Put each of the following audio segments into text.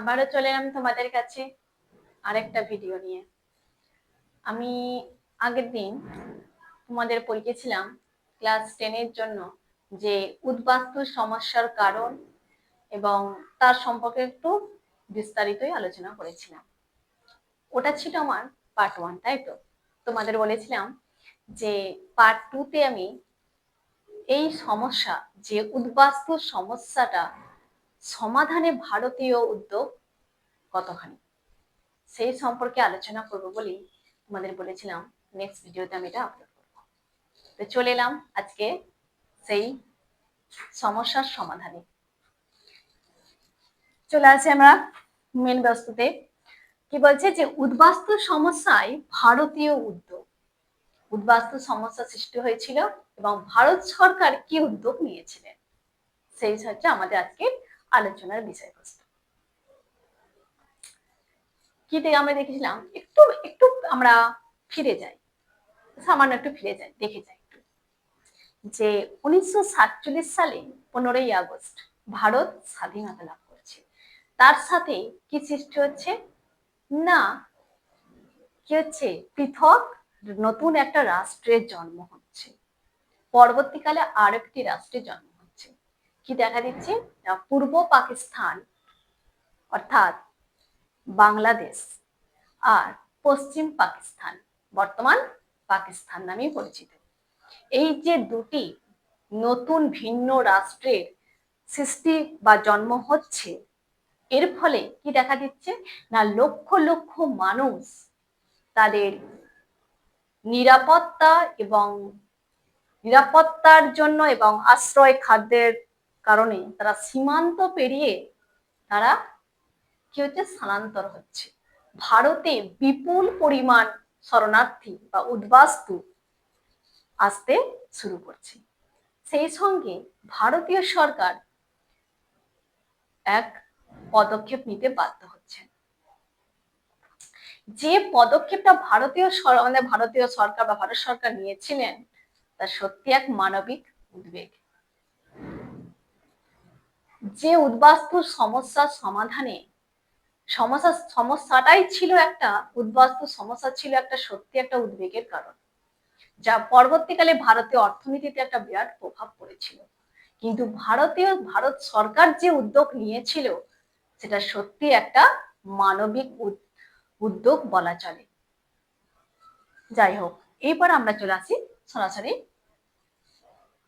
আবারও চলে এলাম তোমাদের কাছে আরেকটা ভিডিও নিয়ে। আমি আগের দিন তোমাদের পড়িয়েছিলাম ক্লাস টেনের জন্য যে উদ্বাস্তু সমস্যার কারণ এবং তার সম্পর্কে একটু বিস্তারিতই আলোচনা করেছিলাম। ওটা ছিল আমার পার্ট ওয়ান তাই তো? তোমাদের বলেছিলাম যে পার্ট টুতে আমি এই সমস্যা, যে উদ্বাস্তু সমস্যাটা সমাধানে ভারতীয় উদ্যোগ কতখানি? সেই সম্পর্কে আলোচনা করব বলেই তোমাদের বলেছিলাম নেক্সট ভিডিওতে আমি এটা আপলোড করব। তো চলে এলাম আজকে সেই সমস্যার সমাধানে। চলে আসি আমরা মেন বস্তুতে। কি বলছে যে, উদ্বাস্তু সমস্যায় ভারতীয় উদ্যোগ। উদ্বাস্তু সমস্যা সৃষ্টি হয়েছিল এবং ভারত সরকার কি উদ্যোগ নিয়েছিলেন? সেই হচ্ছে আমাদের আজকের আলোচনার বিষয়বস্তু। কি থেকে আমরা দেখেছিলাম? একটু একটু আমরা ফিরে যাই। সামান্য একটু ফিরে যাই, দেখে যাই একটু। যে উনিশশো সাতচল্লিশ সালে পনেরোই আগস্ট ভারত স্বাধীনতা লাভ করেছে। তার সাথে কি সৃষ্টি হচ্ছে? না, কি হচ্ছে? পৃথক নতুন একটা রাষ্ট্রের জন্ম হচ্ছে। পরবর্তীকালে আর একটি রাষ্ট্রের জন্ম কি দেখা দিচ্ছে? পূর্ব পাকিস্তান, অর্থাৎ বাংলাদেশ আর পশ্চিম পাকিস্তান, বর্তমান পাকিস্তান নামেই পরিচিত। এই যে দুটি নতুন ভিন্ন রাষ্ট্রের সৃষ্টি বা জন্ম হচ্ছে, এর ফলে কি দেখা দিচ্ছে? না, লক্ষ লক্ষ মানুষ তাদের নিরাপত্তা এবং নিরাপত্তার জন্য এবং আশ্রয় খাদ্যের কারণে তারা সীমান্ত পেরিয়ে তারা কি হচ্ছে? স্থানান্তর হচ্ছে। ভারতে বিপুল পরিমাণ শরণার্থী বা উদ্বাস্তু আসতে শুরু করছে। সেই সঙ্গে ভারতীয় সরকার এক পদক্ষেপ নিতে বাধ্য হচ্ছে। যে পদক্ষেপটা ভারতীয় মানে ভারতীয় সরকার বা ভারত সরকার নিয়েছিলেন, তা সত্যি এক মানবিক উদ্বেগ। যে উদ্বাস্তুর সমস্যার সমাধানে, সমস্যা, সমস্যাটাই ছিল একটা, উদ্বাস্তু সমস্যা ছিল একটা সত্যি একটা উদ্বেগের কারণ, যা পরবর্তীকালে ভারতীয় অর্থনীতিতে একটা বিরাট প্রভাব পড়েছিল। কিন্তু ভারতীয়, ভারত সরকার যে উদ্যোগ নিয়েছিল, সেটা সত্যি একটা মানবিক উদ্যোগ বলা চলে। যাই হোক, এরপর আমরা চলে আসি সরাসরি,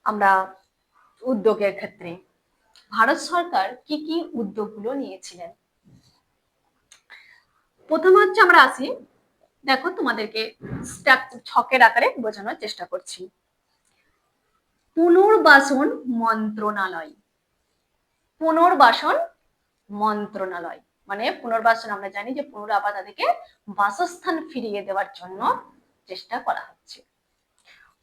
আমরা উদ্যোগের ক্ষেত্রে। ভারত সরকার কি কি উদ্যোগগুলো নিয়েছিলেন? প্রথমে হচ্ছে আমরা আসি, দেখো তোমাদেরকে ছকের আকারে বোঝানোর চেষ্টা করছি। পুনর্বাসন মন্ত্রণালয়। পুনর্বাসন মন্ত্রণালয় মানে পুনর্বাসন আমরা জানি যে পুনরাবাদ তাদেরকে বাসস্থান ফিরিয়ে দেওয়ার জন্য চেষ্টা করা হচ্ছে।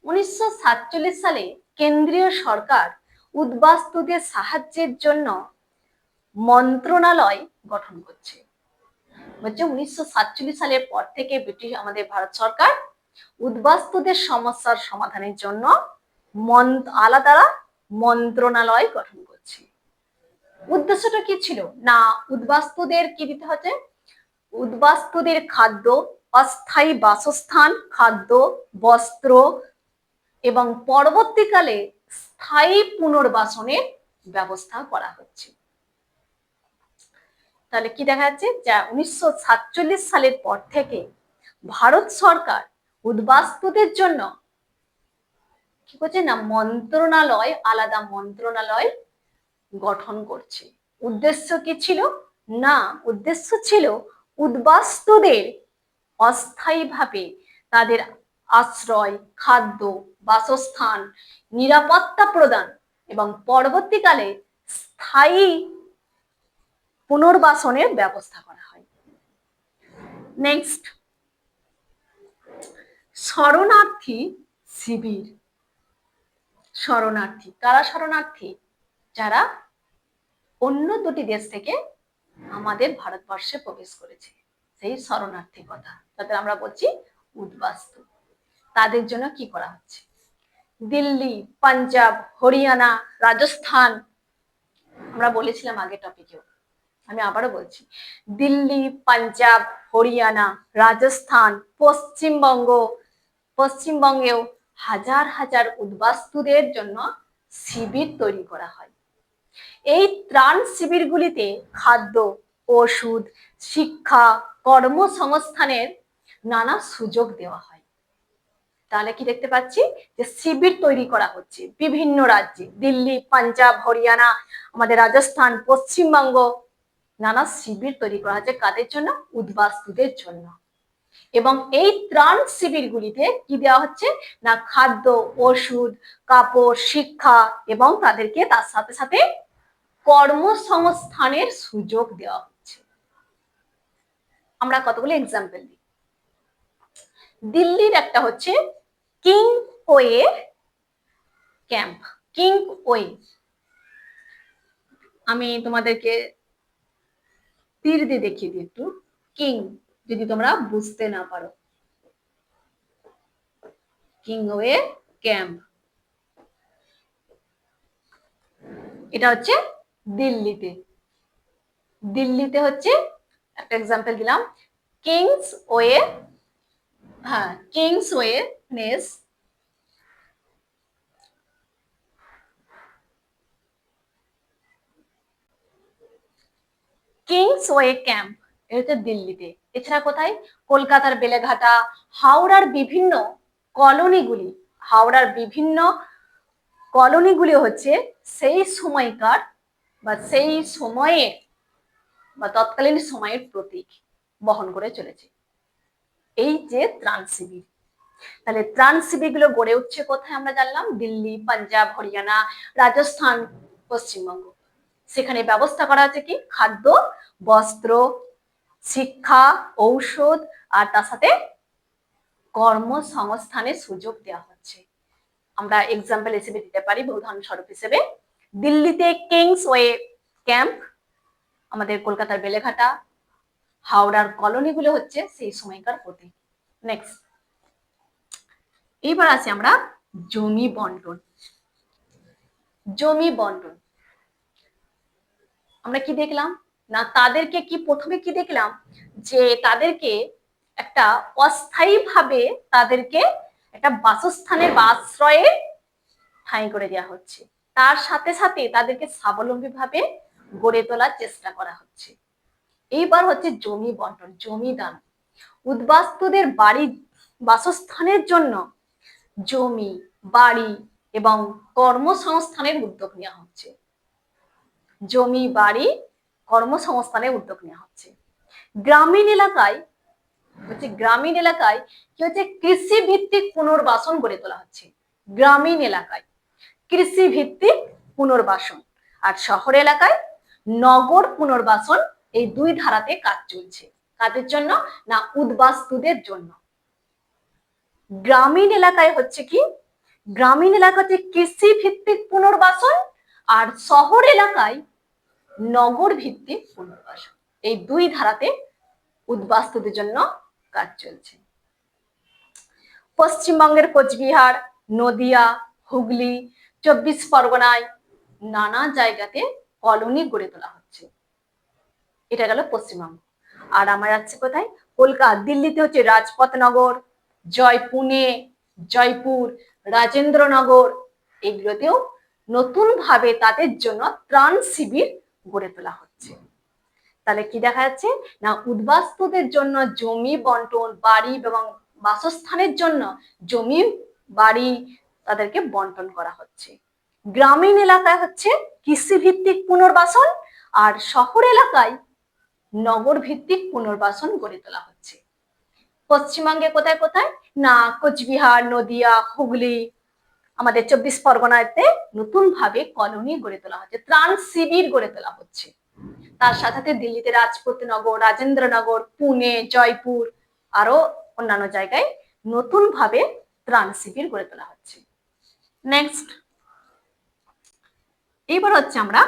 উনিশশো সাতচল্লিশ সালে কেন্দ্রীয় সরকার উদ্বাস্তুদের সাহায্যের জন্য মন্ত্রণালয় গঠন করছে। বলছে উনিশশো সালের পর থেকে ব্রিটিশ, আমাদের ভারত সরকার উদ্বাস্তুদের সমস্যার সমাধানের জন্য আলাদা মন্ত্রণালয় গঠন করছে। উদ্দেশ্যটা কি ছিল? না, উদ্বাস্তুদের কি দিতে হচ্ছে? উদ্বাস্তুদের খাদ্য, অস্থায়ী বাসস্থান, খাদ্য, বস্ত্র এবং পরবর্তীকালে স্থায়ী পুনর্বাসনের ব্যবস্থা করা হচ্ছে। তাহলে কি দেখা যাচ্ছে? যা উনিশশো সালের পর থেকে ভারত সরকার উদ্বাস্তুদের জন্য কি করছে না, মন্ত্রণালয়, আলাদা মন্ত্রণালয় গঠন করছে। উদ্দেশ্য কি ছিল? না, উদ্দেশ্য ছিল উদ্বাস্তুদের অস্থায়ীভাবে তাদের আশ্রয়, খাদ্য বাসস্থান, নিরাপত্তা প্রদান এবং পরবর্তীকালে স্থায়ী পুনর্বাসনের ব্যবস্থা করা হয়। নেক্সট শরণার্থী শিবির। শরণার্থী, কারা শরণার্থী? যারা অন্য দুটি দেশ থেকে আমাদের ভারতবর্ষে প্রবেশ করেছে। সেই শরণার্থী কথা, তাদের আমরা বলছি উদ্বাস্তু। তাদের জন্য কি করা হচ্ছে? দিল্লি, পাঞ্জাব, হরিয়ানা, রাজস্থান। আমরা বলেছিলাম আগে টপিকেও আমি আবারও বলছি, দিল্লি, পাঞ্জাব, হরিয়ানা, রাজস্থান, পশ্চিমবঙ্গ। পশ্চিমবঙ্গেও হাজার হাজার উদ্বাস্তুদের জন্য শিবির তৈরি করা হয়। এই ত্রাণ শিবিরগুলিতে খাদ্য, ওষুধ, শিক্ষা, কর্মসংস্থানের নানা সুযোগ দেওয়া হয়। তাহলে কি দেখতে পাচ্ছি? যে শিবির তৈরি করা হচ্ছে বিভিন্ন রাজ্যে। দিল্লি, পাঞ্জাব, হরিয়ানা, আমাদের রাজস্থান, পশ্চিমবঙ্গ। নানা শিবির তৈরি করা হচ্ছে কাদের জন্য? উদ্বাস্তুদের জন্য। এবং এই ত্রাণ শিবিরগুলিতে কি দেওয়া হচ্ছে? না খাদ্য, ওষুধ, কাপড়, শিক্ষা এবং তাদেরকে তার সাথে সাথে কর্মসংস্থানের সুযোগ দেওয়া হচ্ছে। আমরা কতগুলো এক্সাম্পল দিই? দিল্লির একটা হচ্ছে king way camp, king way. আমি তোমাদেরকে তীর দিয়ে দেখিয়ে দিই একটু। কিং, যদি তোমরা বুঝতে না পারো। Kingsway camp. এটা হচ্ছে দিল্লিতে। দিল্লিতে হচ্ছে, একটা এক্সাম্পল দিলাম। কিংস ওয়ে হ্যাঁ কিংস ওয়ে নেস কিংস ওয়ে ক্যাম্প এটা দিল্লিতে। এছাড়া কোথায়? কলকাতার বেলেঘাটা, হাওড়ার বিভিন্ন কলোনিগুলি। হাওড়ার বিভিন্ন কলোনিগুলি হচ্ছে সেই সময়কার বা সেই সময়ের বা তৎকালীন সময়ের প্রতীক বহন করে চলেছে। এই যে ত্রাণ শিবির। তাহলে ত্রাণ শিবিরগুলো গড়ে উঠছে কোথায় আমরা জানলাম? দিল্লি, পাঞ্জাব, হরিয়ানা, রাজস্থান, পশ্চিমবঙ্গ। সেখানে ব্যবস্থা করা হচ্ছে কি? খাদ্য, বস্ত্র, শিক্ষা, ঔষধ, আর তার সাথে কর্মসংস্থানের সুযোগ দেওয়া হচ্ছে। আমরা এক্সাম্পল হিসেবে দিতে পারি উদাহরণস্বরূপ হিসেবে। দিল্লিতে কিংস ওয়ে ক্যাম্প, আমাদের কলকাতার বেলেঘাটা, হাওড়ার কলোনিগুলো হচ্ছে সেই সময়কার প্রতীক। নেক্সট এইবার আছে আমরা জমি বন্টন। জমি বন্টন। আমরা কি দেখলাম? না, তাদেরকে কি প্রথমে কি দেখলাম? যে তাদেরকে একটা অস্থায়ী ভাবে তাদেরকে একটা বাসস্থানের বা আশ্রয়ে ঠাঁই করে দেওয়া হচ্ছে। তার সাথে সাথে তাদেরকে স্বাবলম্বী ভাবে গড়ে তোলার চেষ্টা করা হচ্ছে। এইবার হচ্ছে জমি বন্টন, জমি দান। উদ্বাস্তুদের বাড়ি বাসস্থানের জন্য জমি, বাড়ি এবং কর্মসংস্থানের উদ্যোগ নেওয়া হচ্ছে। জমি, বাড়ি, কর্মসংস্থানের উদ্যোগ নেওয়া হচ্ছে। গ্রামীণ এলাকায়, হচ্ছে গ্রামীণ এলাকায় কি হচ্ছে কৃষি ভিত্তিক পুনর্বাসন গড়ে তোলা হচ্ছে। গ্রামীণ এলাকায় কৃষি ভিত্তিক পুনর্বাসন আর শহর এলাকায় নগর পুনর্বাসন এই দুই ধারাতে কাজ চলছে। কাদের জন্য না উদ্বাস্তুদের জন্য? গ্রামীণ এলাকায় হচ্ছে কি? গ্রামীণ এলাকাতে কৃষি ভিত্তিক পুনর্বাসন আর শহর এলাকায় নগর ভিত্তিক পুনর্বাসন। এই দুই ধারাতে উদ্বাস্তুদের জন্য কাজ চলছে। পশ্চিমবঙ্গের কোচবিহার, নদিয়া, হুগলি, চব্বিশ পরগনায় নানা জায়গাতে কলোনি গড়ে তোলা হচ্ছে। এটা গেল পশ্চিমবঙ্গ। আর আমার আছে কোথায়? কলকাতা। দিল্লিতে হচ্ছে রাজপথনগর জয় পুনে, জয়পুর, রাজেন্দ্রনগর, এগুলোতেও নতুন ভাবে তাদের জন্য ত্রাণ শিবির গড়ে তোলা হচ্ছে। তাহলে কি দেখা যাচ্ছে? না, উদ্বাস্তুদের জন্য জমি বন্টন, বাড়ি এবং বাসস্থানের জন্য জমি, বাড়ি তাদেরকে বন্টন করা হচ্ছে। গ্রামীণ এলাকায় হচ্ছে কৃষি ভিত্তিক পুনর্বাসন আর শহর এলাকায় নগর ভিত্তিক পুনর্বাসন গড়ে তোলা হচ্ছে। পশ্চিমবঙ্গে কোথায় কোথায়? না, কোচবিহার, নদিয়া, হুগলি। আমাদের চব্বিশ পরগনাতে নতুন ভাবে কলোনি গড়ে তোলা হচ্ছে, ত্রাণ শিবির গড়ে তোলা হচ্ছে। তার সাথে সাথে দিল্লিতে রাজপতিনগর রাজেন্দ্রনগর, পুনে, জয়পুর, আরও অন্যান্য জায়গায় নতুন ভাবে ত্রাণ শিবির গড়ে তোলা হচ্ছে। নেক্সট এবার হচ্ছে আমরা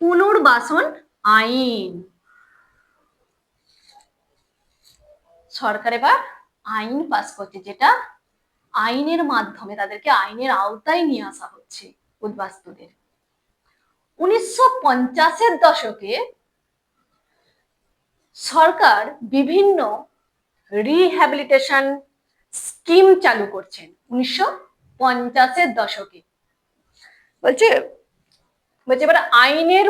পুনর্বাসন আইন। সরকার এবার আইন পাস করছে, যেটা আইনের মাধ্যমে তাদেরকে আইনের আওতায় নিয়ে আসা হচ্ছে উদ্বাস্তুদের। উনিশশো পঞ্চাশের দশকে সরকার বিভিন্ন রিহ্যাবিলিটেশন স্কিম চালু করছেন, উনিশশো পঞ্চাশের দশকে। বলছে বলছে এবার আইনের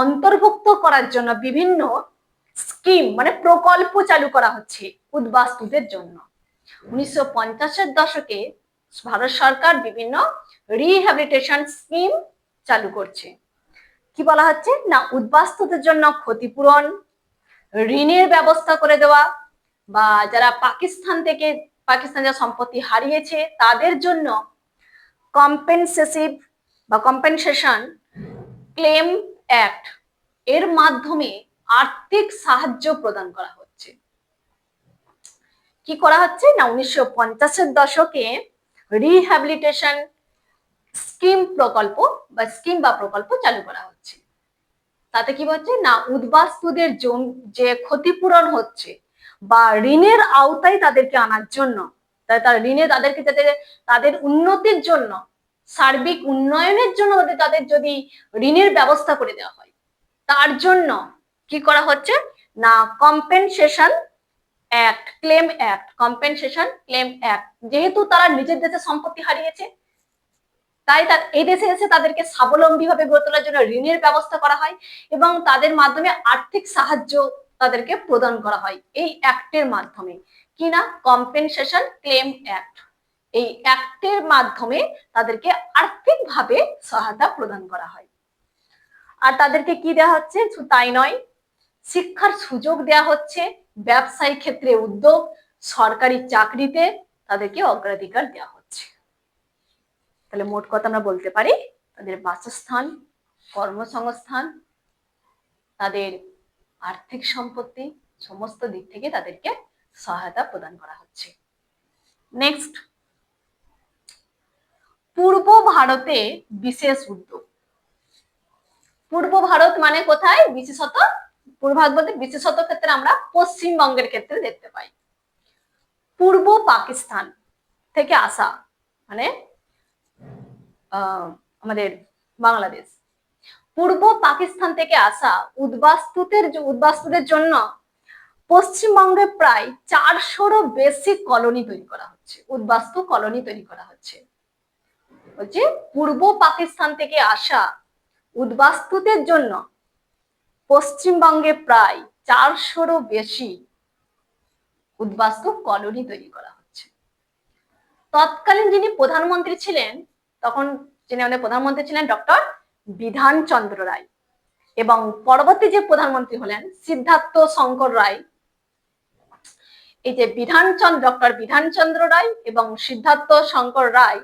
অন্তর্ভুক্ত করার জন্য বিভিন্ন স্কিম মানে প্রকল্প চালু করা হচ্ছে উদ্বাস্তুদের জন্য। উনিশশো পঞ্চাশের দশকে ভারত সরকার বিভিন্ন রিহ্যাবিলিটেশন স্কিম চালু করছে। কি বলা হচ্ছে? না, উদ্বাস্তুদের জন্য ক্ষতিপূরণ, ঋণের ব্যবস্থা করে দেওয়া, বা যারা পাকিস্তান থেকে পাকিস্তান যা সম্পত্তি হারিয়েছে, তাদের জন্য কম্পেনসেসিভ বা কম্পেনসেশন ক্লেম অ্যাক্ট এর মাধ্যমে আর্থিক সাহায্য প্রদান করা হচ্ছে। কি করা হচ্ছে? না, উনিশশো পঞ্চাশের দশকে রিহ্যাবিলিটেশন স্কিম প্রকল্প বা স্কিম বা প্রকল্প চালু করা হচ্ছে। তাতে কি হচ্ছে? না, উদ্বাস্তুদের যে ক্ষতিপূরণ হচ্ছে বা ঋণের আওতায় তাদেরকে আনার জন্য তার ঋণে তাদেরকে যাতে তাদের উন্নতির জন্য, সার্বিক উন্নয়নের জন্য তাদের যদি ঋণের ব্যবস্থা করে দেওয়া হয়, তার জন্য কি করা হচ্ছে? না compensation act claim act compensation claim act যেহেতু তারা নিজের দেশে সম্পত্তি হারিয়েছে, তাই তার, এই দেশে এসে তাদেরকে স্বাবলম্বী ভাবে গড়ে তোলার জন্য ঋণের ব্যবস্থা করা হয় এবং তাদের মাধ্যমে আর্থিক সাহায্য তাদেরকে প্রদান করা হয় এই অ্যাক্টের মাধ্যমে। কি না? কম্পেনসেশন ক্লেম অ্যাক্ট এই অ্যাক্টের মাধ্যমে তাদেরকে আর্থিকভাবে সহায়তা প্রদান করা হয়। আর তাদেরকে কি দেওয়া হচ্ছে? তাই নয় শিক্ষার সুযোগ দেওয়া হচ্ছে ব্যবসায়িক ক্ষেত্রে উদ্যোগ, সরকারি চাকরিতে তাদেরকে অগ্রাধিকার দেওয়া হচ্ছে। তাহলে মোট কথা আমরা বলতে পারি, তাদের বাসস্থান, কর্মসংস্থান, তাদের আর্থিক সম্পত্তি, সমস্ত দিক থেকে তাদেরকে সহায়তা প্রদান করা হচ্ছে। নেক্সট পূর্ব ভারতে বিশেষ উদ্যোগ। পূর্ব ভারত মানে কোথায়? বিশেষত পূর্ব ভারত বলতে বিশেষত ক্ষেত্রে আমরা পশ্চিমবঙ্গের ক্ষেত্রে দেখতে পাই। পূর্ব পাকিস্তান থেকে আসা মানে আমাদের বাংলাদেশ। পূর্ব পাকিস্তান থেকে আসা উদ্বাস্তুদের উদ্বাস্তুদের জন্য পশ্চিমবঙ্গে প্রায় চারশোরও বেশি কলোনি তৈরি করা হচ্ছে, উদ্বাস্তু কলোনি তৈরি করা হচ্ছে। বলছে, পূর্ব পাকিস্তান থেকে আসা উদ্বাস্তুদের জন্য পশ্চিমবঙ্গে প্রায় চারশোরও বেশি উদ্বাস্তু কলোনি তৈরি করা হচ্ছে। তৎকালীন যিনি প্রধানমন্ত্রী ছিলেন, তখন যিনি আমাদের প্রধানমন্ত্রী ছিলেন ডক্টর বিধান চন্দ্র রায় এবং পরবর্তী যে প্রধানমন্ত্রী হলেন সিদ্ধার্থ শঙ্কর রায়, এই যে বিধানচন্দ্র, ডক্টর বিধানচন্দ্র রায় এবং সিদ্ধার্থ শঙ্কর রায়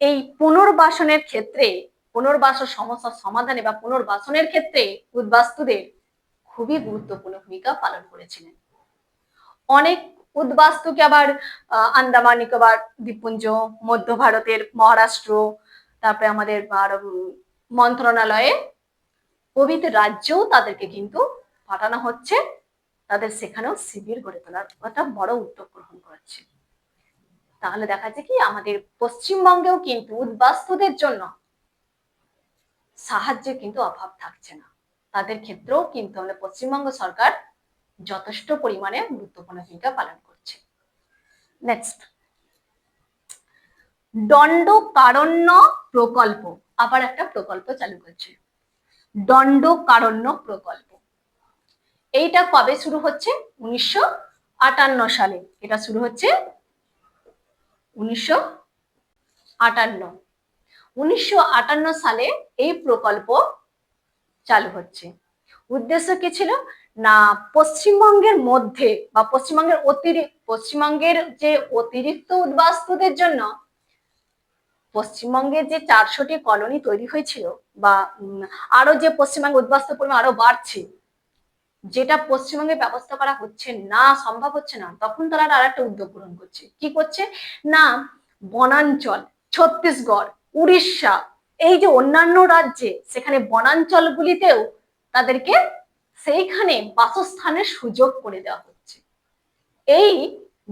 এই পুনর্বাসনের ক্ষেত্রে পুনর্বাস সমস্যার সমাধানে বা পুনর্বাসনের ক্ষেত্রে উদ্বাস্তুদের খুবই গুরুত্বপূর্ণ ভূমিকা পালন করেছিলেন। অনেক উদ্বাস্তুকে আবার আন্দামান, নিকোবর, দ্বীপপুঞ্জ, মধ্য ভারতের মহারাষ্ট্র, তারপরে আমাদের মন্ত্রণালয়ে প্রভৃতি রাজ্যেও তাদেরকে কিন্তু পাঠানো হচ্ছে। তাদের সেখানেও শিবির গড়ে তোলার একটা বড় উদ্যোগ গ্রহণ করেছে। তাহলে দেখা যায় কি, আমাদের পশ্চিমবঙ্গেও কিন্তু উদ্বাস্তুদের জন্য সাহায্যের কিন্তু অভাব থাকছে না। তাদের ক্ষেত্রেও কিন্তু আমাদের পশ্চিমবঙ্গ সরকার যথেষ্ট পরিমাণে গুরুত্বপূর্ণ ভূমিকা পালন করছে। নেক্সট দণ্ড কারণ্য প্রকল্প। আবার একটা প্রকল্প চালু করছে। দণ্ড কারণ্য প্রকল্প। এইটা কবে শুরু হচ্ছে? উনিশশো আটান্ন সালে। এটা শুরু হচ্ছে উনিশশো আটান্ন। উনিশশো আটান্ন সালে এই প্রকল্প চালু হচ্ছে। উদ্দেশ্য কি ছিল? না, পশ্চিমবঙ্গের মধ্যে বা পশ্চিমবঙ্গের অতিরিক্ত, পশ্চিমবঙ্গের যে অতিরিক্ত উদ্বাস্তুদের জন্য পশ্চিমবঙ্গে যে চারশোটি কলোনি তৈরি হয়েছিল বা আরও যে পশ্চিমবঙ্গে উদ্বাস্তু পরিমাণ আরও বাড়ছে, যেটা পশ্চিমবঙ্গে ব্যবস্থা করা হচ্ছে না, সম্ভব হচ্ছে না, তখন তারা আর একটা উদ্যোগ গ্রহণ করছে। কি করছে? না, বনাঞ্চল, ছত্তিশগড় উড়িষ্যা, এই যে অন্যান্য রাজ্যে, সেখানে বনাঞ্চলগুলিতেও তাদেরকে সেইখানে বাসস্থানের সুযোগ করে দেওয়া হচ্ছে। এই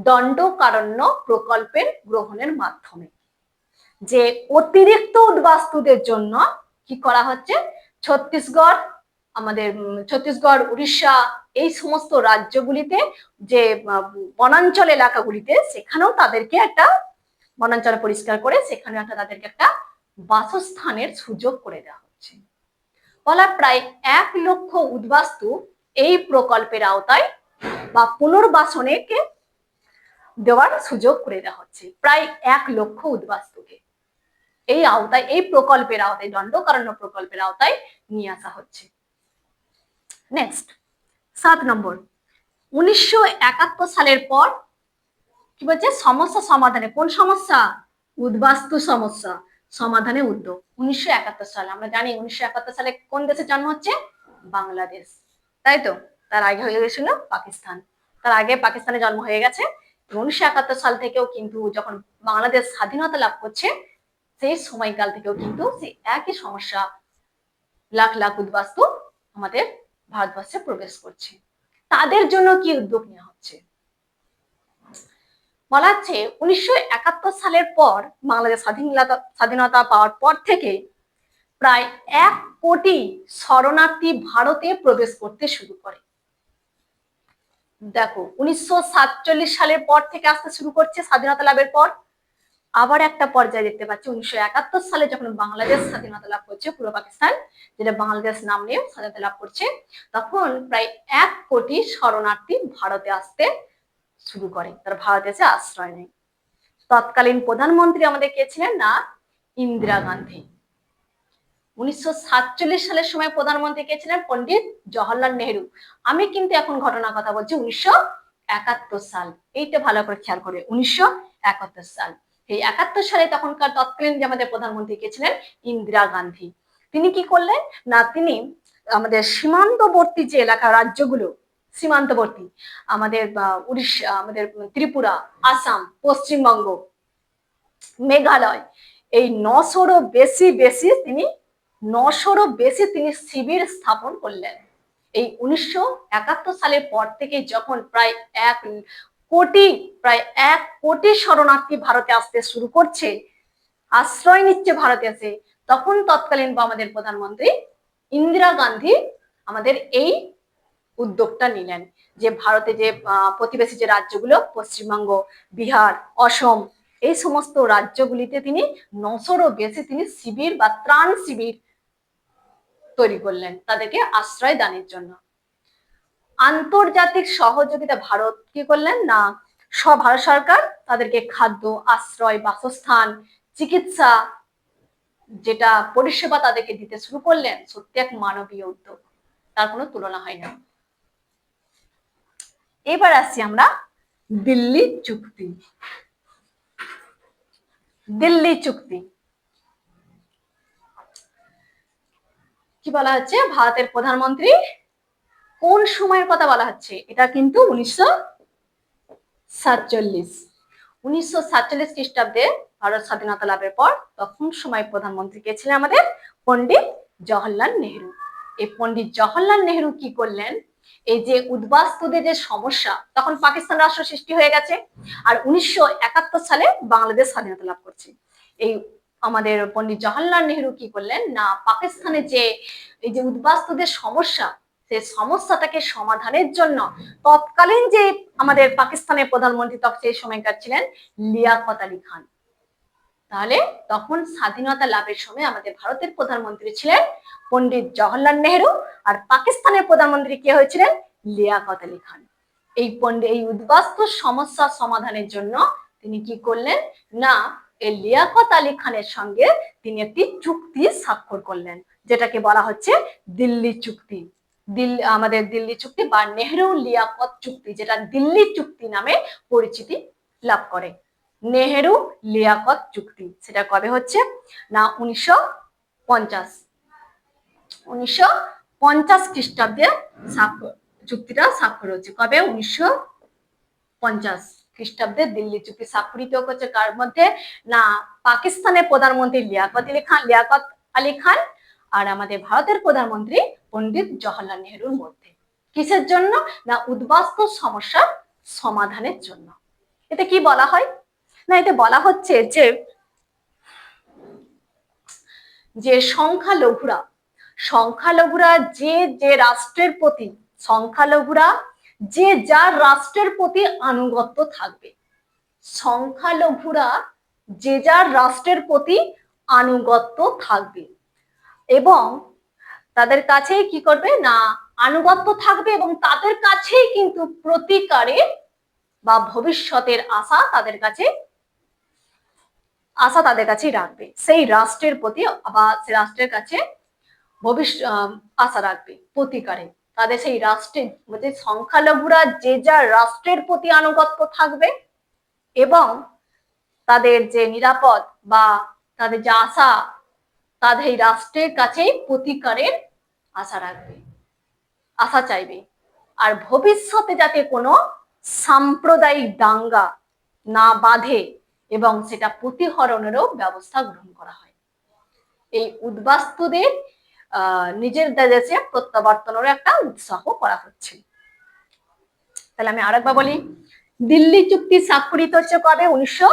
দণ্ডকারণ্য প্রকল্পের গ্রহণের মাধ্যমে। যে অতিরিক্ত উদ্বাস্তুদের জন্য কি করা হচ্ছে? ছত্তিশগড়, আমাদের ছত্তিশগড়, উড়িষ্যা, এই সমস্ত রাজ্যগুলিতে যে বনাঞ্চল এলাকাগুলিতে, সেখানেও তাদেরকে একটা বনাঞ্চল পরিষ্কার করে সেখানে একটা তাদেরকে একটা বাসস্থানের সুযোগ করে দেওয়া হচ্ছে। বলা প্রায় এক লক্ষ উদ্বাস্তু এই প্রকল্পের আওতায় বা পুনর্বাসনেকে দেওয়ার সুযোগ করে দেওয়া হচ্ছে, প্রায় এক লক্ষ উদ্বাস্তুকে। এই আওতায়, এই প্রকল্পের আওতায়, দণ্ডকারণ্য প্রকল্পের আওতায় নিয়ে আসা হচ্ছে। নেক্সট সাত নম্বর। উনিশশো একাত্তর সালের পর কি বলছে? সমস্যা সমাধানে। কোন সমস্যা? উদ্বাস্তু সমস্যা। সমাধানে উদ্যোগ। উনিশশো একাত্তর সালে, আমরা জানি উনিশশো একাত্তর সালে কোন দেশে জন্ম হচ্ছে? বাংলাদেশ। তাই তো? তার আগে হয়ে গেছিল পাকিস্তান। তার আগে পাকিস্তানে জন্ম হয়ে গেছে। উনিশশো একাত্তর সাল থেকেও কিন্তু যখন বাংলাদেশ স্বাধীনতা লাভ করছে, সেই সময়কাল থেকেও কিন্তু সেই একই সমস্যা লাখ লাখ উদ্বাস্তু আমাদের ভারতবর্ষে প্রবেশ করছে। তাদের জন্য কি উদ্যোগ নেওয়া হচ্ছে? বলা হচ্ছে উনিশশো একাত্তর সালের পর বাংলাদেশ স্বাধীনতা স্বাধীনতা পাওয়ার পর থেকে প্রায় এক কোটি শরণার্থী ভারতে প্রবেশ করতে শুরু করে। দেখো, উনিশশো সাতচল্লিশ সালের পর থেকে আসতে শুরু করছে স্বাধীনতা লাভের পর। আবার একটা পর্যায়ে দেখতে পাচ্ছি উনিশশো একাত্তর সালে যখন বাংলাদেশ স্বাধীনতা লাভ করছে পূর্ব পাকিস্তান, যেটা বাংলাদেশ নাম নিয়ে স্বাধীনতা লাভ করছে, তখন প্রায় এক কোটি শরণার্থী ভারতে আসতে শুরু করে। তারা ভারতে এসে আশ্রয় নেয়। তৎকালীন প্রধানমন্ত্রী আমাদের কে ছিলেন না? ইন্দিরা গান্ধী। উনিশশো সাতচল্লিশ সালের সময় প্রধানমন্ত্রী কে ছিলেন? পন্ডিত জওহরলাল নেহরু। আমি কিন্তু এখন ঘটনার কথা বলছি উনিশশো একাত্তর সাল। এইটা ভালো করে খেয়াল করবে উনিশশো একাত্তর সাল। এই একাত্তর সালে তখনকার তৎকালীন যে আমাদের প্রধানমন্ত্রী কে ছিলেন? ইন্দিরা গান্ধী। তিনি কি করলেন? না, তিনি আমাদের সীমান্তবর্তী যে এলাকা, রাজ্যগুলো সীমান্তবর্তী। আমাদের উড়িষ্যা, আমাদের ত্রিপুরা, আসাম, পশ্চিমবঙ্গ, মেঘালয়, এই নশোরও বেশি বেশি তিনি, নশোরও বেশি তিনি শিবির স্থাপন করলেন। এই উনিশশো একাত্তর সালের পর থেকে যখন প্রায় এক কোটি, প্রায় এক কোটি শরণার্থী ভারতে আসতে শুরু করছে, আশ্রয় নিচ্ছে ভারতে এসে, তখন তৎকালীন বা আমাদের প্রধানমন্ত্রী ইন্দিরা গান্ধী আমাদের এই উদ্যোগটা নিলেন যে ভারতে যে প্রতিবেশী যে রাজ্যগুলো, পশ্চিমবঙ্গ, বিহার, অসম, এই সমস্ত রাজ্যগুলিতে তিনি নশোরও বেশি তিনি শিবির বা ত্রাণ শিবির তৈরি করলেন তাদেরকে আশ্রয় দানের জন্য। আন্তর্জাতিক সহযোগিতা ভারত কি করলেন না, সব ভারত সরকার তাদেরকে খাদ্য, আশ্রয়, বাসস্থান, চিকিৎসা যেটা পরিষেবা তাদেরকে দিতে শুরু করলেন, সত্যি এক মানবীয় উদ্যোগ। তার কোনো তুলনা হয় না এবার আসছি আমরা দিল্লি চুক্তি। দিল্লি চুক্তি। কি বলা হচ্ছে? ভারতের প্রধানমন্ত্রী কোন সময়ের কথা বলা হচ্ছে? এটা কিন্তু উনিশশো সাতচল্লিশ। উনিশশো সাতচল্লিশ খ্রিস্টাব্দে ভারত স্বাধীনতা লাভের পর তখন সময় প্রধানমন্ত্রী কে ছিলেন আমাদের? পণ্ডিত জওহরলাল নেহরু। এই পণ্ডিত জওহরলাল নেহরু কি করলেন? এই যে উদ্বাস্তুদের যে সমস্যা, তখন পাকিস্তান রাষ্ট্র সৃষ্টি হয়ে গেছে আর উনিশশো একাত্তর সালে বাংলাদেশ স্বাধীনতা লাভ করছে। এই আমাদের পণ্ডিত জওহরলাল নেহেরু কি করলেন? না, পাকিস্তানে যে এই যে উদ্বাস্তুদের সমস্যা সেই সমস্যাটাকে সমাধানের জন্য তৎকালীন যে আমাদের পাকিস্তানের প্রধানমন্ত্রী তখন সেই সময়কার ছিলেন লিয়াকত আলী খান। তাহলে তখন স্বাধীনতা লাভের সময় আমাদের ভারতের প্রধানমন্ত্রী ছিলেন পণ্ডিত জওহরলাল নেহরু আর পাকিস্তানের প্রধানমন্ত্রী কে হয়েছিলেন? লিয়াকত আলী খান। এই পণ্ডিত, এই উদ্বাস্তু সমস্যা সমাধানের জন্য তিনি কি করলেন? না, এই লিয়াকত আলী খানের সঙ্গে তিনি একটি চুক্তি স্বাক্ষর করলেন, যেটাকে বলা হচ্ছে দিল্লি চুক্তি। দিল্লি আমাদের দিল্লি চুক্তি বা নেহরু লিয়াকত চুক্তি, যেটা দিল্লি চুক্তি নামে পরিচিতি লাভ করে। নেহেরু লিয়াকত চুক্তি। সেটা কবে হচ্ছে? না, উনিশশো পঞ্চাশ। উনিশশো পঞ্চাশ খ্রিস্টাব্দে চুক্তিটা স্বাক্ষর হচ্ছে। কবে? উনিশশো পঞ্চাশ খ্রিস্টাব্দে দিল্লি চুক্তি স্বাক্ষরিত হচ্ছে। কার মধ্যে? না পাকিস্তানের প্রধানমন্ত্রী লিয়াকত আলী খান, লিয়াকত আলী খান আর আমাদের ভারতের প্রধানমন্ত্রী পণ্ডিত জওহরলাল নেহরুর মধ্যে। কিসের জন্য? না, উদ্বাস্তু সমস্যার সমাধানের জন্য। এতে কি বলা হয়? না এতে বলা হচ্ছে যে যে সংখ্যালঘুরা সংখ্যালঘুরা যে যে রাষ্ট্রের প্রতি, সংখ্যালঘুরা যে যার রাষ্ট্রের প্রতি আনুগত্য থাকবে, সংখ্যালঘুরা যে যার রাষ্ট্রের প্রতি আনুগত্য থাকবে এবং তাদের কাছেই কি করবে? না, আনুগত্য থাকবে এবং তাদের কাছেই কিন্তু প্রতিকারে বা ভবিষ্যতের আশা তাদের কাছে আশা তাদের কাছেই রাখবে। সেই রাষ্ট্রের প্রতি বা রাষ্ট্রের কাছে ভবিষ্যৎ আশা রাখবে, প্রতিকারে। তাদের সেই রাষ্ট্রের মধ্যে সংখ্যালঘুরা যে যা রাষ্ট্রের প্রতি আনুগত্য থাকবে এবং তাদের যে নিরাপদ বা তাদের যে আশা, তাদের এই রাষ্ট্রের কাছেই প্রতিকারের আশা রাখবে, আশা চাইবে। আর ভবিষ্যতে যাতে কোনো সাম্প্রদায়িক দাঙ্গা না বাঁধে এবং সেটা প্রতিহরণেরও ব্যবস্থা গ্রহণ করা হয়। এই উদ্বাস্তুদের নিজের দেশে প্রত্যাবর্তনেরও একটা উৎসাহ করা হচ্ছে। তাহলে আমি আরেকবার বলি, দিল্লি চুক্তি স্বাক্ষরিত হচ্ছে কবে? উনিশশো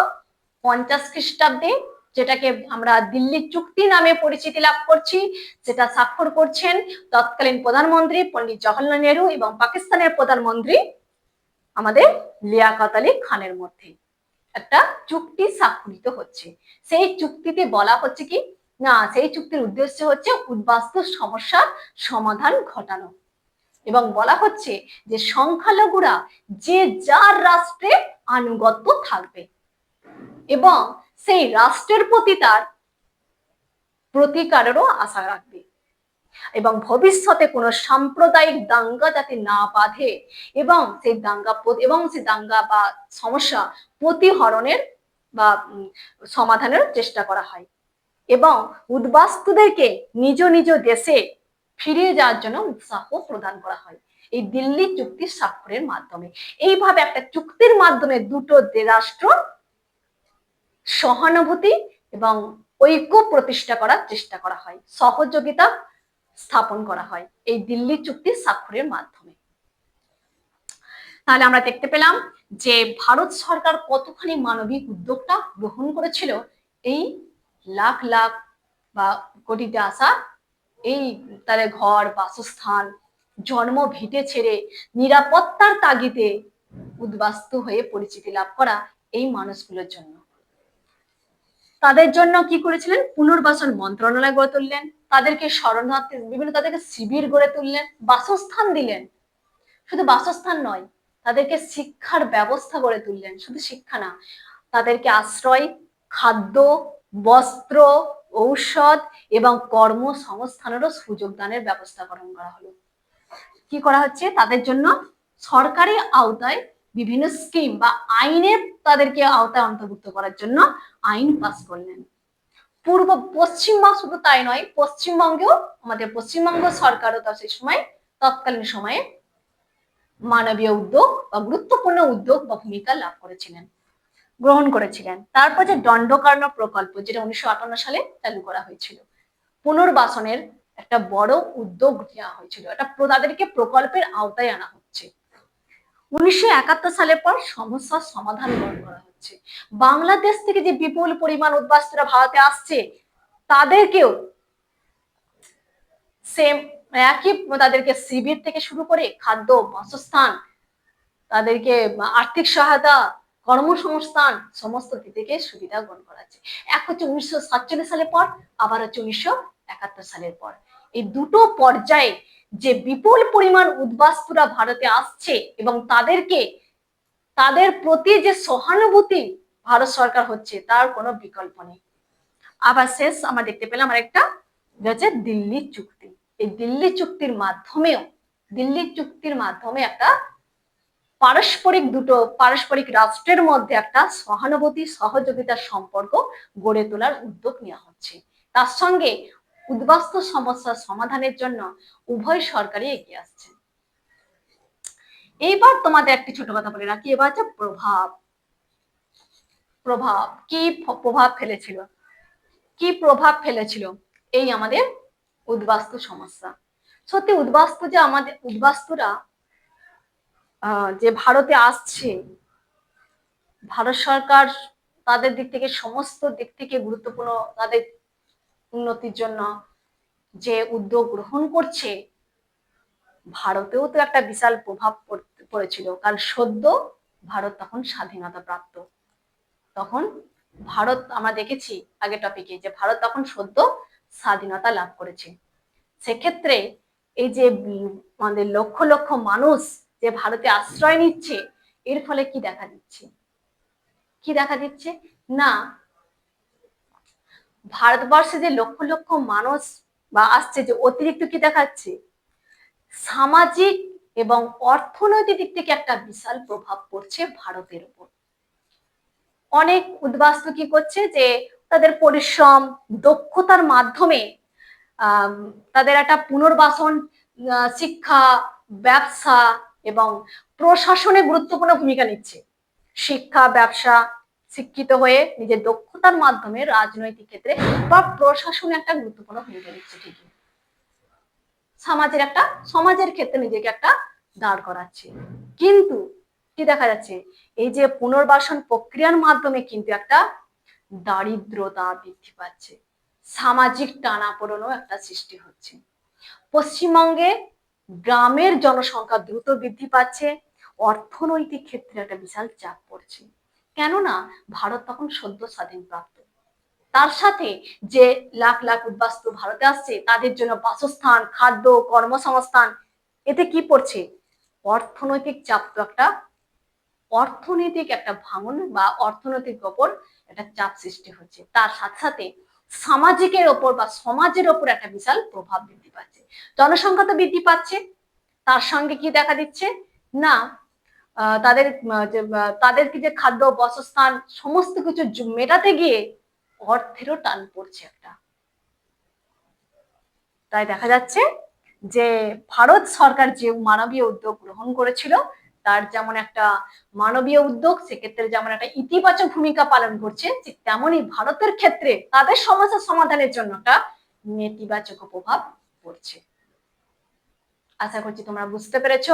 পঞ্চাশ খ্রিস্টাব্দে, যেটাকে আমরা দিল্লি চুক্তি নামে পরিচিতি লাভ করছি সেটা স্বাক্ষর করছেন তৎকালীন প্রধানমন্ত্রী পন্ডিত জওহরলাল নেহরু এবং পাকিস্তানের প্রধানমন্ত্রী আমাদের লিয়াকত আলী খানের মধ্যে। একটা চুক্তি স্বাক্ষরিত হচ্ছে। সেই চুক্তিতে বলা হচ্ছে কি, না, সেই চুক্তির উদ্দেশ্য হচ্ছে উদ্বাস্তু সমস্যার সমাধান ঘটানো। এবং বলা হচ্ছে যে সংখ্যালঘুরা যে যার রাষ্ট্রে আনুগত্য থাকবে এবং সেই রাষ্ট্রের প্রতি তার প্রতিকারেরও আশা রাখবে। এবং ভবিষ্যতে কোনো সাম্প্রদায়িক দাঙ্গা যাতে না বাঁধে এবং সেই দাঙ্গা এবং সেই দাঙ্গা বা সমস্যা প্রতিহরণের বা সমাধানের চেষ্টা করা হয়। এবং উদ্বাস্তুদেরকে নিজ নিজ দেশে ফিরে যাওয়ার জন্য উৎসাহ প্রদান করা হয় এই দিল্লি চুক্তি স্বাক্ষরের মাধ্যমে। এইভাবে একটা চুক্তির মাধ্যমে দুটো রাষ্ট্র সহানুভূতি এবং ঐক্য প্রতিষ্ঠা করার চেষ্টা করা হয়। সহযোগিতা স্থাপন করা হয় এই দিল্লি চুক্তি স্বাক্ষরের মাধ্যমে। তাহলে আমরা দেখতে পেলাম যে ভারত সরকার কতখানি মানবিক উদ্যোগটা গ্রহণ করেছিল এই লাখ লাখ বা কোটিতে আসা এই তাদের ঘর, বাসস্থান, জন্ম, ভিটে ছেড়ে নিরাপত্তার তাগিদে উদ্বাস্তু হয়ে পরিচিতি লাভ করা এই মানুষগুলোর জন্য। তাদের জন্য কি করেছিলেন? পুনর্বাসন মন্ত্রণালয় গড়ে তুললেন। তাদেরকে শরণার্থী বিভিন্ন তাদেরকে শিবির গড়ে তুললেন, বাসস্থান দিলেন। শুধু বাসস্থান নয়, তাদেরকে শিক্ষার ব্যবস্থা গড়ে তুললেন। শুধু শিক্ষা না, তাদেরকে আশ্রয়, খাদ্য, বস্ত্র, ঔষধ এবং কর্মসংস্থানেরও সুযোগ দানের ব্যবস্থা গ্রহণ করা হলো। কি করা হচ্ছে? তাদের জন্য সরকারি আওতায় বিভিন্ন স্কিম বা আইনের তাদেরকে আওতায় অন্তর্ভুক্ত করার জন্য আইন পাস করলেন। পূর্ব পশ্চিমবঙ্গ শুধু তাই নয়, পশ্চিমবঙ্গেও, আমাদের পশ্চিমবঙ্গ সরকারও তার সেই সময়, তৎকালীন সময়ে মানবীয় উদ্যোগ বা গুরুত্বপূর্ণ উদ্যোগ বা ভূমিকা লাভ করেছিলেন, গ্রহণ করেছিলেন। তারপর যে দণ্ডকারণ প্রকল্প, যেটা উনিশশো আটান্ন সালে চালু করা হয়েছিল, পুনর্বাসনের একটা বড় উদ্যোগ নেওয়া হয়েছিল। এটা তাদেরকে প্রকল্পের আওতায় আনা হচ্ছে। উনিশশো একাত্তর সালের পর সমস্যার সমাধান গ্রহণ করা হচ্ছে। বাংলাদেশ থেকে যে বিপুল পরিমাণ উদ্বাস্তুরা ভারতে আসছে, তাদেরকেও সেম একই তাদেরকে শিবির থেকে শুরু করে খাদ্য, বাসস্থান, তাদেরকে আর্থিক সহায়তা, কর্মসংস্থান সমস্ত থেকে সুবিধা গ্রহণ করা হচ্ছে। এক হচ্ছে উনিশশো সাতচল্লিশ সালের পর, আবার হচ্ছে উনিশশো একাত্তর সালের পর। এই দুটো পর্যায়ে যে বিপুল পরিমাণ উদ্বাস্তুরা ভারতে আসছে এবং তাদেরকে তাদের প্রতি যে সহানুভূতি ভারত সরকার হচ্ছে, তার কোনো বিকল্প নেই। আবার শেষ আমরা দেখতে পেলাম আরেকটা হচ্ছে দিল্লি চুক্তি। এই দিল্লি চুক্তির মাধ্যমেও, দিল্লি চুক্তির মাধ্যমে একটা পারস্পরিক দুটো, পারস্পরিক রাষ্ট্রের মধ্যে একটা সহানুভূতি, সহযোগিতার সম্পর্ক গড়ে তোলার উদ্যোগ নেওয়া হচ্ছে। তার সঙ্গে উদ্বাস্তু সমস্যার সমাধানের জন্য উভয় সরকারই এগিয়ে আসছে। এইবার তোমাদের একটি ছোট কথা বলে রাখি, এবার হচ্ছে প্রভাব। প্রভাব, কি প্রভাব ফেলেছিল? কি প্রভাব ফেলেছিল? এই আমাদের উদ্বাস্তু সমস্যা। সত্যি উদ্বাস্তু যে আমাদের, উদ্বাস্তুরা যে ভারতে আসছে, ভারত সরকার তাদের দিক থেকে সমস্ত দিক থেকে গুরুত্বপূর্ণ তাদের উন্নতির জন্য যে উদ্যোগ গ্রহণ করছে, ভারতেও তো একটা বিশাল প্রভাব পড়তে- পড়েছিল কারণ সদ্য ভারত তখন স্বাধীনতা প্রাপ্ত। তখন ভারত, আমরা দেখেছি আগে টপিকে যে ভারত তখন সদ্য স্বাধীনতা লাভ করেছে। সেক্ষেত্রে এই যে আমাদের লক্ষ লক্ষ মানুষ যে ভারতে আশ্রয় নিচ্ছে, এর ফলে কি দেখা দিচ্ছে? কি দেখা দিচ্ছে? না, ভারতবর্ষে যে লক্ষ লক্ষ মানুষ বা আসছে যে অতিরিক্ত কি দেখাচ্ছে? সামাজিক এবং অর্থনৈতিক দিক থেকে একটা বিশাল প্রভাব পড়ছে ভারতের উপর। অনেক উদ্বাস্তু কি করছে যে, তাদের পরিশ্রম, দক্ষতার মাধ্যমে তাদের একটা পুনর্বাসন শিক্ষা, ব্যবসা এবং প্রশাসনে গুরুত্বপূর্ণ ভূমিকা নিচ্ছে। শিক্ষা, ব্যবসা শিক্ষিত হয়ে নিজের দক্ষতার মাধ্যমে রাজনৈতিক ক্ষেত্রে বা প্রশাসনে একটা গুরুত্বপূর্ণ ভূমিকা নিচ্ছে ঠিকই। সমাজের একটা, সমাজের ক্ষেত্রে নিজেকে একটা দাঁড় করাচ্ছে। কিন্তু কি দেখা যাচ্ছে? এই যে পুনর্বাসন প্রক্রিয়ার মাধ্যমে কিন্তু একটা দারিদ্রতা বৃদ্ধি পাচ্ছে। সামাজিক টানাপোড়েনও একটা সৃষ্টি হচ্ছে। পশ্চিমবঙ্গে গ্রামের জনসংখ্যা দ্রুত বৃদ্ধি পাচ্ছে। অর্থনৈতিক ক্ষেত্রে একটা বিশাল চাপ পড়ছে। কেননা, ভারত তখন সদ্য স্বাধীন প্রাপ্ত তার সাথে যে লাখ লাখ উদ্বাস্তু ভারতে আসছে, তাদের জন্য বাসস্থান, খাদ্য, কর্মসংস্থান, এতে কি পড়ছে? অর্থনৈতিক চাপ তো একটা, অর্থনৈতিক একটা ভাঙন বা অর্থনৈতিক ওপর একটা চাপ সৃষ্টি হচ্ছে। তার সাথে সাথে সামাজিকের ওপর বা সমাজের ওপর একটা বিশাল প্রভাব বৃদ্ধি পাচ্ছে। জনসংখ্যা তো বৃদ্ধি পাচ্ছে, তার সঙ্গে কি দেখা দিচ্ছে? না তাদের তাদেরকে যে খাদ্য, বাসস্থান, সমস্ত কিছু মেটাতে গিয়ে অর্থেরও টান পড়ছে একটা। তাই দেখা যাচ্ছে যে ভারত সরকার যে মানবীয় উদ্যোগ গ্রহণ করেছিল, তার যেমন একটা মানবীয় উদ্যোগ, সেক্ষেত্রে যেমন একটা ইতিবাচক ভূমিকা পালন করছে, ঠিক তেমনই ভারতের ক্ষেত্রে তাদের সমস্যা সমাধানের জন্য একটা নেতিবাচক প্রভাব পড়ছে। আশা করছি তোমরা বুঝতে পেরেছ।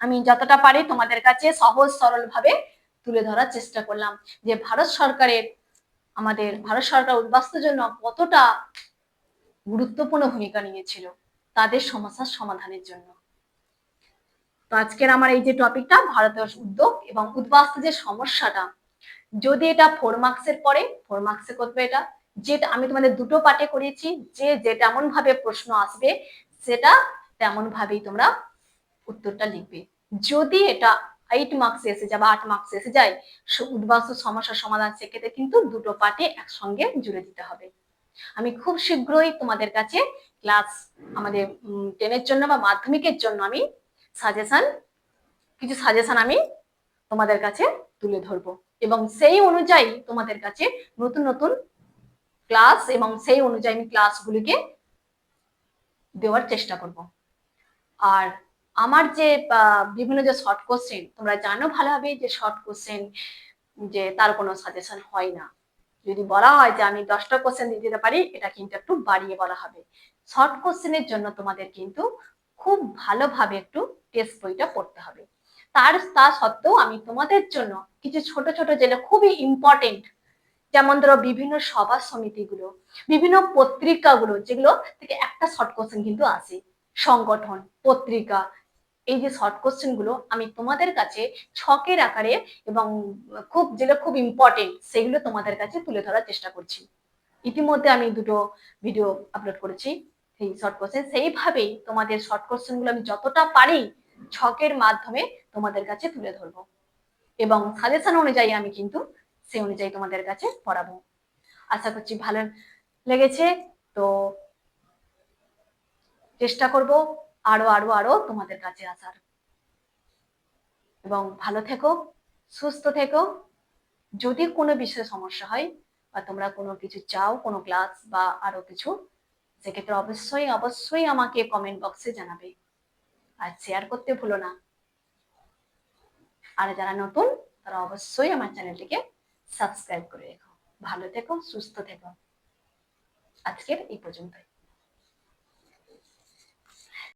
আমি যতটা পারি তোমাদের কাছে সহজ সরল ভাবে তুলে ধরার চেষ্টা করলাম যে ভারত সরকারের আমাদের ভারত সরকার উদ্বাস্তুর জন্য কতটা গুরুত্বপূর্ণ ভূমিকা নিয়েছিল, তাদের সমস্যার সমাধানের জন্য। তো আজকের আমার এই যে টপিকটা ভারতের উদ্যোগ এবং উদ্বাস্তু যে সমস্যাটা, যদি এটা ফোর মার্কসের পরে ফোর মার্কসে করবে এটা যেটা আমি তোমাদের দুটো পাঠে করিয়েছি, যে যে তেমন ভাবে প্রশ্ন আসবে, সেটা তেমন ভাবেই তোমরা উত্তরটা লিখবে। যদি এটা এইট মার্কস এসে যায় বা আট মার্কস এসে যায়। উদ্বাস্তু সমস্যার সমাধান সেক্ষেত্রে কিন্তু দুটো পাঠে একসঙ্গে জুড়ে দিতে হবে। আমি খুব শীঘ্রই তোমাদের কাছে ক্লাস আমাদের টেনের জন্য বা মাধ্যমিকের জন্য আমি সাজেশন কিছু সাজেশন আমি তোমাদের কাছে তুলে ধরবো। এবং সেই অনুযায়ী তোমাদের কাছে নতুন নতুন ক্লাস এবং সেই অনুযায়ী আমি ক্লাসগুলিকে দেওয়ার চেষ্টা করব। আর আমার যে বিভিন্ন যে শর্ট কোশ্চেন তোমরা জানো ভালোভাবে যে শর্ট কোশ্চেন যে তার কোনো সাজেশন হয় না। যদি বলা হয় যে আমি দশটা কোশ্চেন দিয়ে দিতে পারি, এটা কিন্তু একটু বাড়িয়ে বলা হবে। শর্ট কোশ্চেনের জন্য তোমাদের কিন্তু খুব ভালোভাবে একটু টেস্ট বইটা পড়তে হবে। তার, তা সত্ত্বেও আমি তোমাদের জন্য কিছু ছোট ছোট যেটা খুবই ইম্পর্টেন্ট যেমন ধরো বিভিন্ন সভা সমিতিগুলো, বিভিন্ন পত্রিকাগুলো, যেগুলো থেকে একটা শর্ট কোশ্চেন কিন্তু আসে। সংগঠন, পত্রিকা এই যে শর্ট কোশ্চেনগুলো আমি তোমাদের কাছে ছকের আকারে এবং খুব যেগুলো খুব ইম্পর্টেন্ট সেগুলো তোমাদের কাছে তুলে ধরার চেষ্টা করছি। ইতিমধ্যে আমি দুটো ভিডিও আপলোড করেছি সেই শর্ট কোশ্চেন সেইভাবেই তোমাদের শর্ট কোশ্চেনগুলো আমি যতটা পারি ছকের মাধ্যমে তোমাদের কাছে তুলে ধরবো। এবং সাজেশন অনুযায়ী আমি কিন্তু সেই অনুযায়ী তোমাদের কাছে পড়াবো। আশা করছি ভালো লেগেছে। তো চেষ্টা করব আরও আরও আরও তোমাদের কাছে আসার। এবং ভালো থেকো, সুস্থ থেকো। যদি কোনো বিষয়ে সমস্যা হয় বা তোমরা কোনো কিছু চাও, কোনো ক্লাস বা আরও কিছু, সেক্ষেত্রে অবশ্যই অবশ্যই আমাকে কমেন্ট বক্সে জানাবে। আর শেয়ার করতে ভুলো না। আর যারা নতুন, তারা অবশ্যই আমার চ্যানেলটিকে সাবস্ক্রাইব করে রেখো। ভালো থেকো, সুস্থ থেকো। আজকের এই পর্যন্তই।